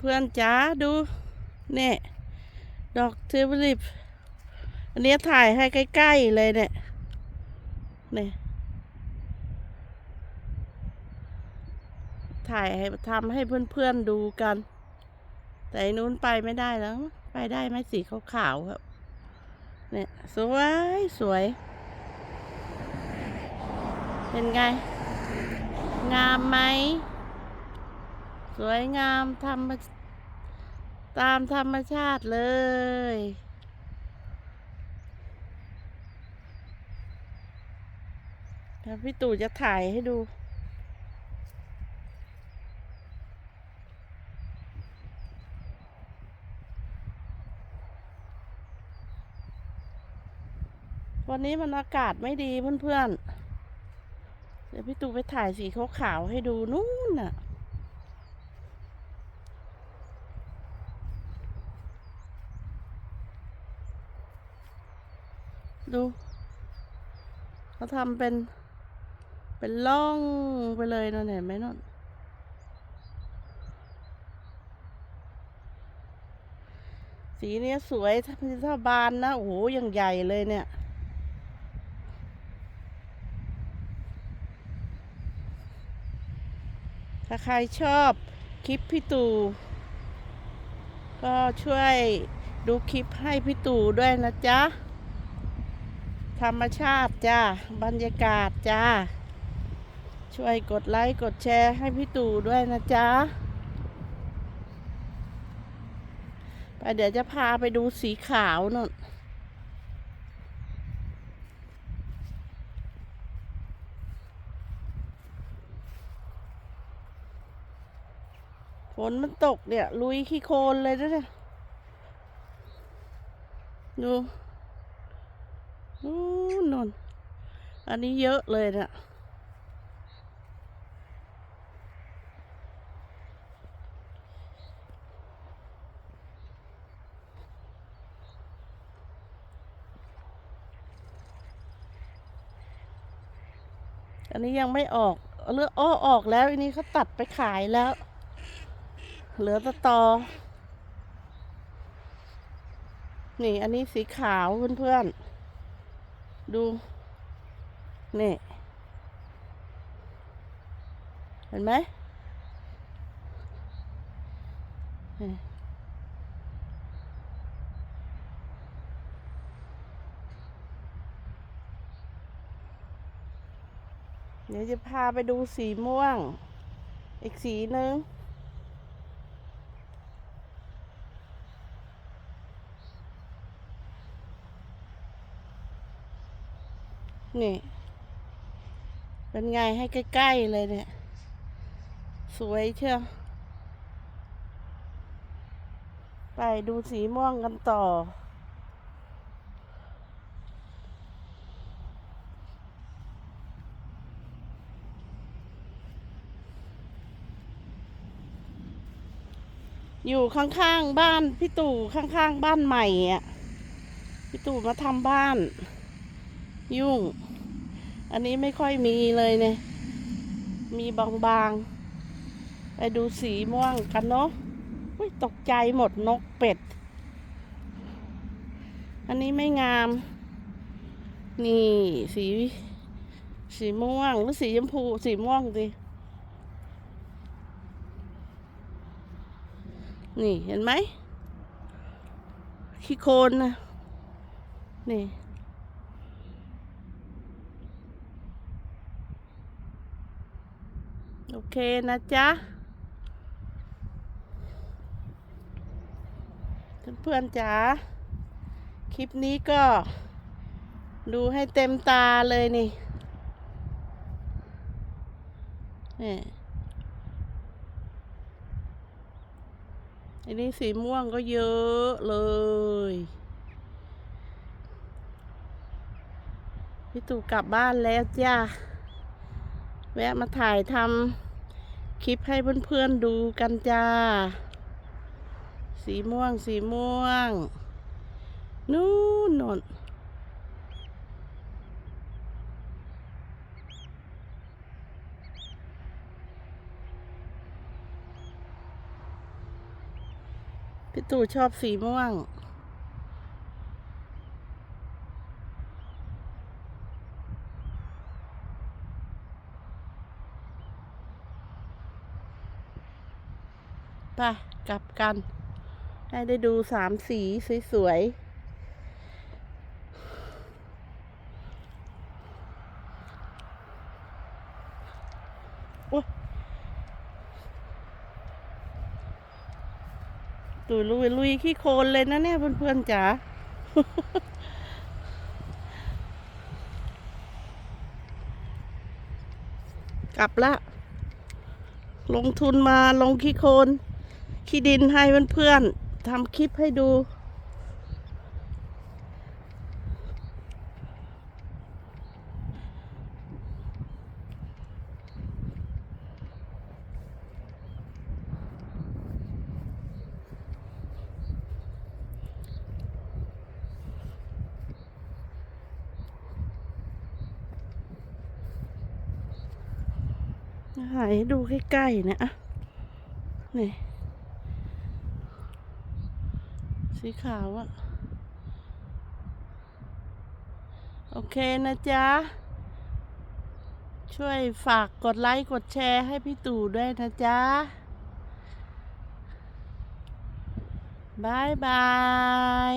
เพื่อนๆจ้าดูเนี่ยดอกทิวลิปอันนี้ถ่ายให้ใกล้ๆเลยเนี่ยเนี่ยถ่ายให้ทำให้เพื่อนๆดูกัน แต่นู้นไปไม่ได้แล้ว ไปได้ไหมสีขาวๆครับเนี่ยสวยสวย เป็นไง งามไหม วยงามธรรมตามธรรมชาติเลยเดี๋ยวพี่ตู่จะถ่ายให้ดู วันนี้มันอากาศไม่ดีเพื่อนๆ เดี๋ยวพี่ตู่ไปถ่ายสีขาวๆให้ดูนู่นน่ะ ดูเขาทำเป็น เป็นล่องไปเลยนั่นเห็นไหมนั่นสีเนี้ยสวยถ้าถ้าบานนะ โอ้โหยังใหญ่เลยเนี่ย ถ้าใครชอบคลิปพี่ตู่ก็ช่วยดูคลิปให้พี่ตู่ด้วยนะจ๊ะ ธรรมชาติจ้าบรรยากาศจ้า ช่วยกดไลค์ กดแชร์ให้พี่ตู่ด้วยนะจ๊ะไปเดี๋ยวจะพาไปดูสีขาวนั่นฝนมันตกเนี่ย ลุยขี้โคลนเลยนะเนี่ยดู นู่นนอันนี้เยอะเลยนี่ยอันนี้ยังไม่ออกเลือกอ้อออกแล้วอันนี้เขาตัดไปขายแล้ว เหลือแตะตอ นี่อันนี้สีขาวเพื่อนๆ ดู นี่ เห็นไหมเดี๋ยวจะพาไปดูสีม่วง อีกสีหนึ่ง นี่ เป็นไงให้ใกล้ ๆ เลยเนี่ย สวยเชียว ไปดูสีม่วงกันต่อ อยู่ข้าง ๆ บ้าน พี่ตู่ข้าง ๆ บ้านใหม่อะ พี่ตู่มาทำบ้าน ยุ่ง อันนี้ไม่ค่อยมีเลยเนี่ย มีบางๆ ไปดูสีม่วงกันเนาะตกใจหมดนกเป็ด อันนี้ไม่งาม นี่สี สีม่วงหรือสีชมพูสีม่วงสินี่เห็นไหมขี้โคลนนะนี่ โอเคนะจ๊ะ เพื่อนๆจ๋า คลิปนี้ก็ ดูให้เต็มตาเลยนี่ นี่อันนี้สีม่วงก็เยอะเลยพี่ตู่กลับบ้านแล้วจ้า วะมาถ่ายทำคลิปให้เพื่อนๆดูกันจ้า สีม่วงสีม่วง นู่นนนพี่ตู่ชอบสีม่วง ไปกลับกัน ให้ได้ดูสามสีสวยๆโอ๊ยตู่ลุยลุยขี้โคลนเลยนะเนี่ยเพื่อนๆจ๋ากลับละ ลงทุนมาลงขี้โคลน ขี้ดินให้เพื่อนๆทำคลิปให้ดูหายดูใกล้ๆเนะอะนี่ สีขาวอะโอเคนะจ๊ะ ช่วยฝากกดไลค์ กดแชร์ให้พี่ตู่ด้วยนะจ๊ะบายบาย